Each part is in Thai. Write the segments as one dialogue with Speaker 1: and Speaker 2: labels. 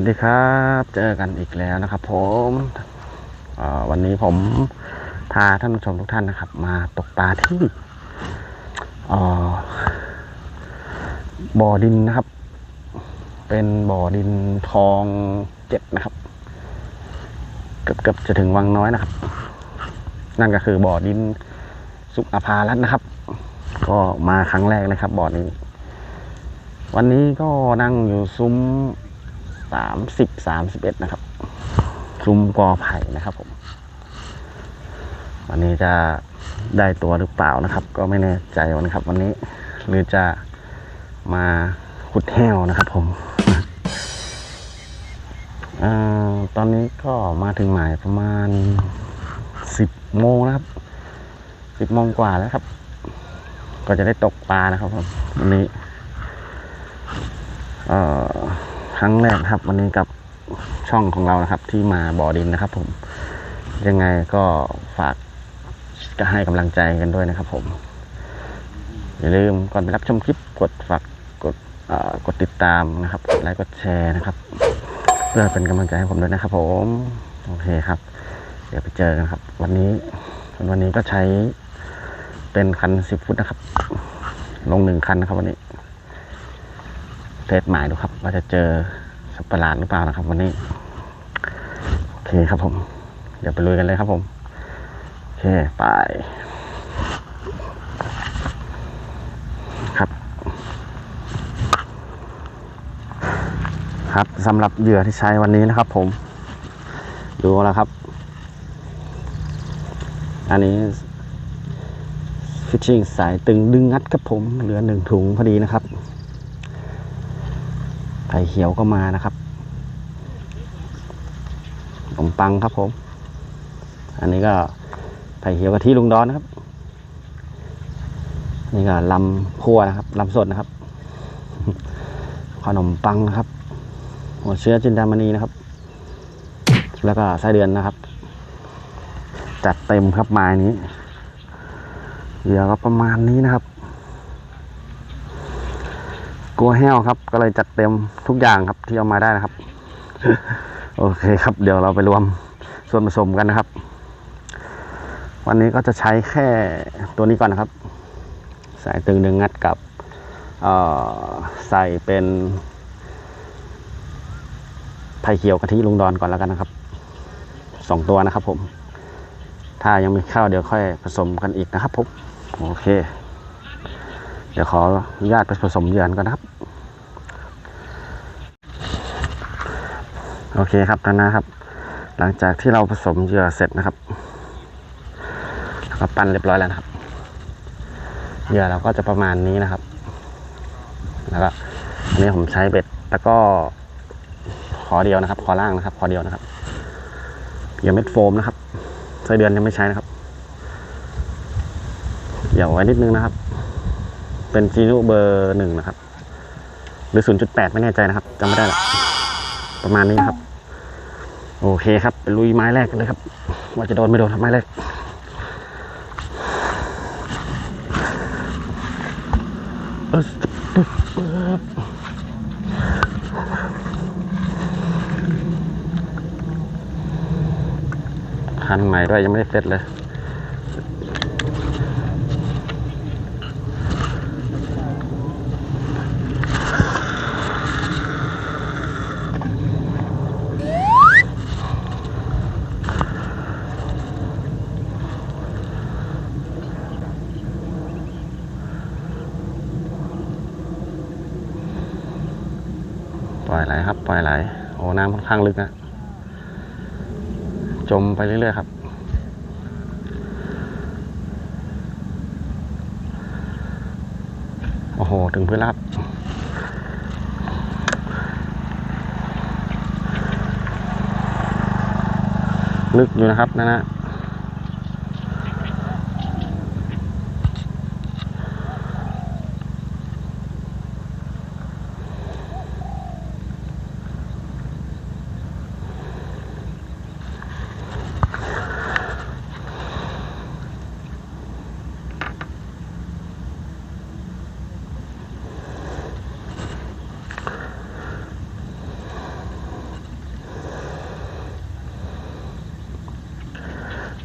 Speaker 1: วัสดีครับ เจอกันอีกแล้วนะครับ ผมวันนี้ผมพาท่านผู้ชมทุกท่านนะครับ มาตกปลาที่บ่อดินนะครับ เป็นบ่อดินทองเจ็ดนะครับ เกือบเกือบจะถึงวังน้อยนะครับ นั่นก็คือบ่อดินสุขอภารัตน์นะครับ ก็มาครั้งแรกเลยครับบ่อนี้ วันนี้ก็นั่งอยู่ซุ้ม สามสิบสามสิบเอ็ดนะครับซุ้มกอไผ่นะครับผมวันนี้จะได้ตัวหรือเปล่านะครับ ก็ไม่แน่ใจวันครับ วันนี้หรือจะมาขุดแห้วนะครับ ผมอตอนนี้ก็มาถึงหมายประมาณสิบโมงนะครับสิบโมงกว่าแล้วครับ ก็จะได้ตกปลานะครับผมวันนี้ เอ่อ ครั้งแรกครับ วันนี้กับช่องของเรานะครับ ที่มาบ่อดินนะครับ ผม ยังไงก็ฝากก็ให้กำลังใจกันด้วยนะครับ ผม อย่าลืมก่อนไปรับชมคลิปกดฝากกดกดติดตามนะครับกดไลค์กดแชร์นะครับ เพื่อเป็นกำลังใจให้ผมด้วยนะครับ ผมโอเคครับ เดี๋ยวไปเจอกันครับ วันนี้วันนี้ก็ใช้เป็นคันสิบฟุตนะครับ ลงหนึ่งคันนะครับวันนี้เทสหมายดูครับว่าจะเจอ สัตว์ประหลาดหรือเปล่านะครับ วันนี้โอเคครับผม เดี๋ยวไปลุยกันเลยครับผมโอเคไปครับ ครับสำหรับเหยื่อที่ใช้วันนี้นะครับ ผม ดูแล้วครับ อันนี้ฟิชชิ่งสายตึงดึงงัดครับผม เหลือหนึ่งถุงพอดีนะครับ ไผ่เขียวก็มานะครับขนมปังครับผม อันนี้ก็ไผ่เขียวกะทิลุงดอนนะครับ นี่ก็ลำพัวนะครับลำสดนะครับ ขนมปังนะครับ หัวเชื้อจินดามณีนะครับ แล้วก็ไส้เดือนนะครับ จัดเต็มครับไม้นี้เหยื่อก็ประมาณนี้นะครับ กลัวแห้วครับ ก็เลยจัดเต็มทุกอย่างครับที่เอามาได้นะครับ โอเคครับ เดี๋ยวเราไปรวมส่วนผสมกันนะครับ วันนี้ก็จะใช้แค่ตัวนี้ก่อนนะครับ สายตึงดึงงัดกับเอ่อใส่เป็นไผ่เขียวกะทิลุงดอนก่อนแล้วกันนะครับสองตัวนะครับผม ถ้ายังไม่เข้าเดี๋ยวค่อยผสมกันอีกนะครับผม โอเค เดี๋ยวขออนุญาตไปผสมเหยื่อก่อนนะครับ โอเคครับท่านนะครับ หลังจากที่เราผสมเหยื่อเสร็จนะครับแล้วก็ปั้นเรียบร้อยแล้วนะครับเหยื่อเราก็จะประมาณนี้นะครับแล้วก็อันนี้ผมใช้เบ็ดแล้วก็ขอเดียวนะครับ ขอล่างนะครับ ขอเดียวนะครับเหยื่อเม็ดโฟมนะครับไส้เดือนยังไม่ใช้นะครับเดี๋ยวไว้นิดนึงนะครับ เป็นจีนูเบอร์หนึ่งนะครับ หรือ 0.8 ไม่แน่ใจนะครับจำไม่ได้ละประมาณนี้นะครับ โอเคครับไปลุยไม้แรกกันเลยครับ ว่าจะโดนไม่โดนทับไม้แรกคันใหม่ด้วยยังไม่ได้เสร็จเลย ปล่อยไหลครับ ป ล่อยไหลโอ้น้ำค่อนข้างลึกนะ จมไปเรื่อยๆครับ โอ้โห ถึงพื้นแล้วครับลึกอยู่นะครับนั่นนะ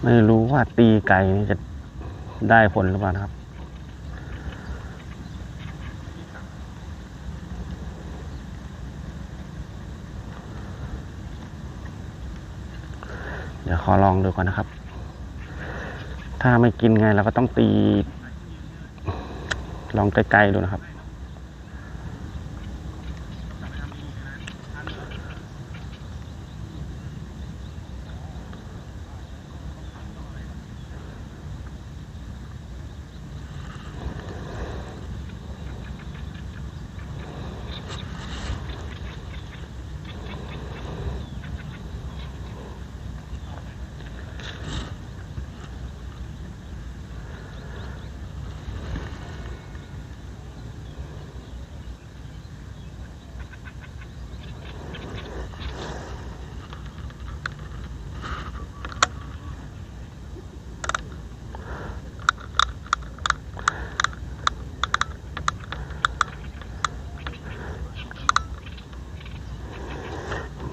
Speaker 1: ไม่รู้ว่าตีไก่นี่จะได้ผลหรือเปล่านะครับ เดี๋ยวขอลองดูก่อนนะครับ ถ้าไม่กินไงเราก็ต้องตี ลองไกลๆดูนะครับ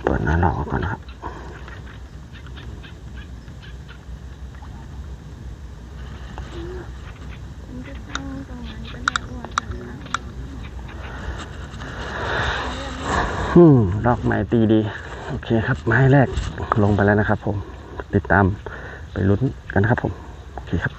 Speaker 1: เปิดหน้าหลอกก่อนนะครับ
Speaker 2: มันจะตั้งตรงนั้นก็ได้อ้วนกันนะ
Speaker 1: อืมดอกไม้ตีดี โอเคครับ ไม้แรกลงไปแล้วนะครับผม ติดตามไปลุ้นกันนะครับผม โอเคครับ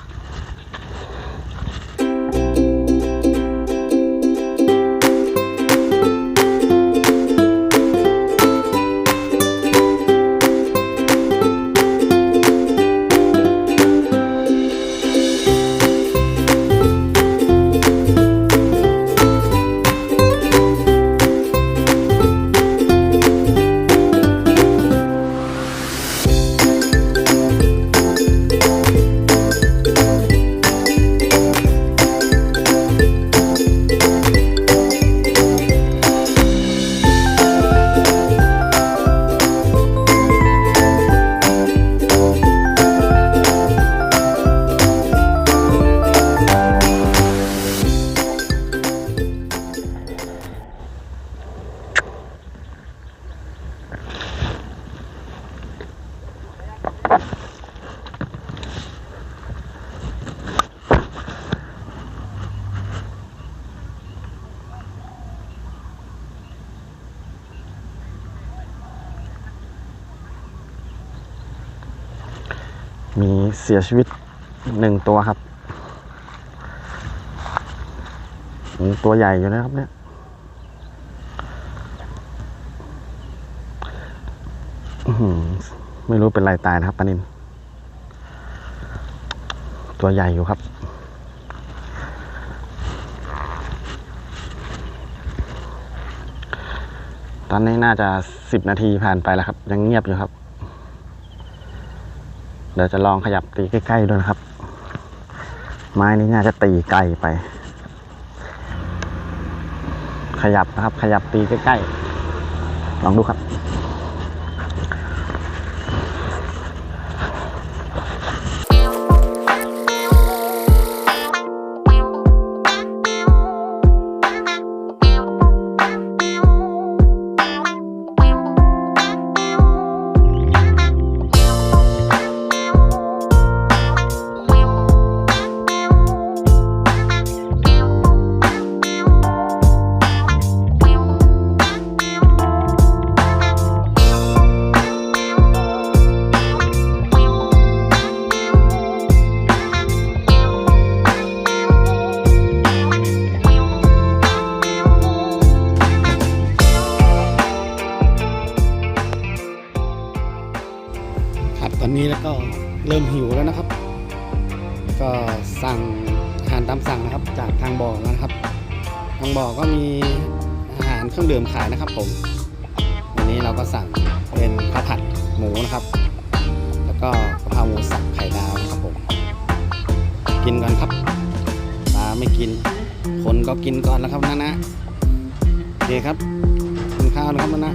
Speaker 1: มีเสียชีวิตหนึ่งตัวครับ ตัวใหญ่อยู่นะครับเนี่ย ไม่รู้เป็นไรตายนะครับปานิน ตัวใหญ่อยู่ครับตอนนี้น่าจะสิบนาทีผ่านไปแล้วครับ ยังเงียบอยู่ครับ เดี๋ยวจะลองขยับตีใกล้ๆด้วยนะครับ ไม้นี้น่าจะตีไกลไป ขยับนะครับ ขยับตีใกล้ๆลองดูครับครับ เครื่องดื่มขายนะครับ ผมวันนี้เราก็สั่งเป็นข้าวผัดหมูนะครับ แล้วก็กะเพราหมูสับไข่ดาวนะครับผม กินก่อนครับตาไม่กิน คนก็กินก่อนแล้วครับนะนะโอเคครับกินข้าวนะครับนะนะ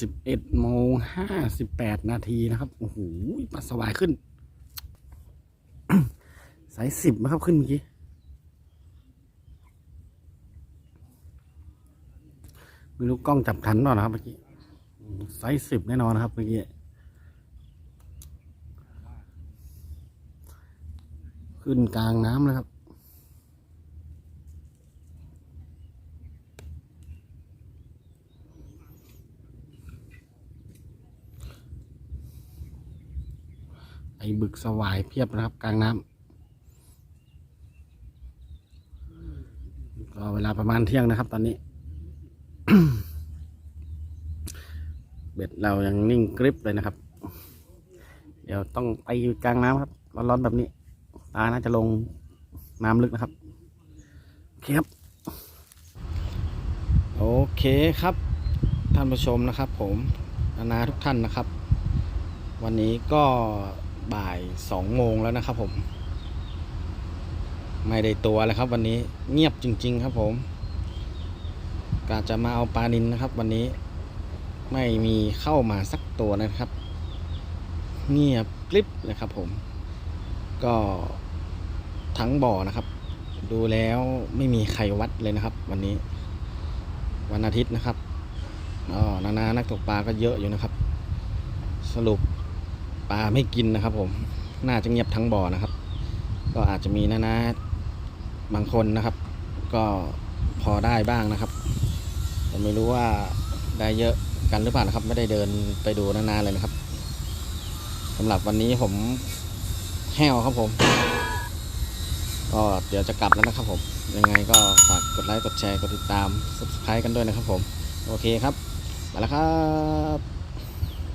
Speaker 1: สิบเอ็ดโมงห้าสิบแปดนาทีนะครับ โอ้โหปลาสวายขึ้น สายสิบนะครับขึ้นเมื่อกี้ ไม่รู้กล้องจับทันเปล่านะครับเมื่อกี้ไซสิบแน่นอนนะครับเมื่อกี้ ขึ้นกลางน้ำเลยครับ ไอ้ บึกสวายเพียบนะครับ กลางน้ำก็เวลาประมาณเที่ยงนะครับ ตอนนี้ เบ็ดเรายังนิ่งกริบเลยนะครับ เดี๋ยวต้องไปกลางน้ำครับร้อนๆแบบนี้ปลาน่าจะลงน้ำลึกนะครับโอเคครับโอเคครับท่านผู้ชมนะครับ ผมนานาทุกท่านนะครับ วันนี้ก็ บ่ายสองโมงแล้วนะครับผม ไม่ได้ตัวเลยครับ วันนี้เงียบจริง ๆ ครับผมกาจะมาเอาปลานินนะครับ วันนี้ไม่มีเข้ามาสักตัวนะครับ เงียบกริบเลยครับผม ก็ทั้งบ่อนะครับ ดูแล้วไม่มีใครวัดเลยนะครับ วันนี้ วันอาทิตย์นะครับอ๋อนานานักตกปลาก็เยอะอยู่นะครับ สรุป ลาไม่กินนะครับผมน่าจะเงียบทั้งบ่อนะครับ ก็อาจจะมีนานาบางคนนะครับ ก็พอได้บ้างนะครับ แต่ไม่รู้ว่าได้เยอะกันหรือเปล่านะครับ ไม่ได้เดินไปดูนานๆเลยนะครับสำหรับวันนี้ผมแห้วครับผม ก็เดี๋ยวจะกลับแล้วนะครับผม ยังไงก็ฝากกดไลค์กดแชร์กดติดตาม subscribe กันด้วยนะครับผม โอเคครับ มาแล้วครับ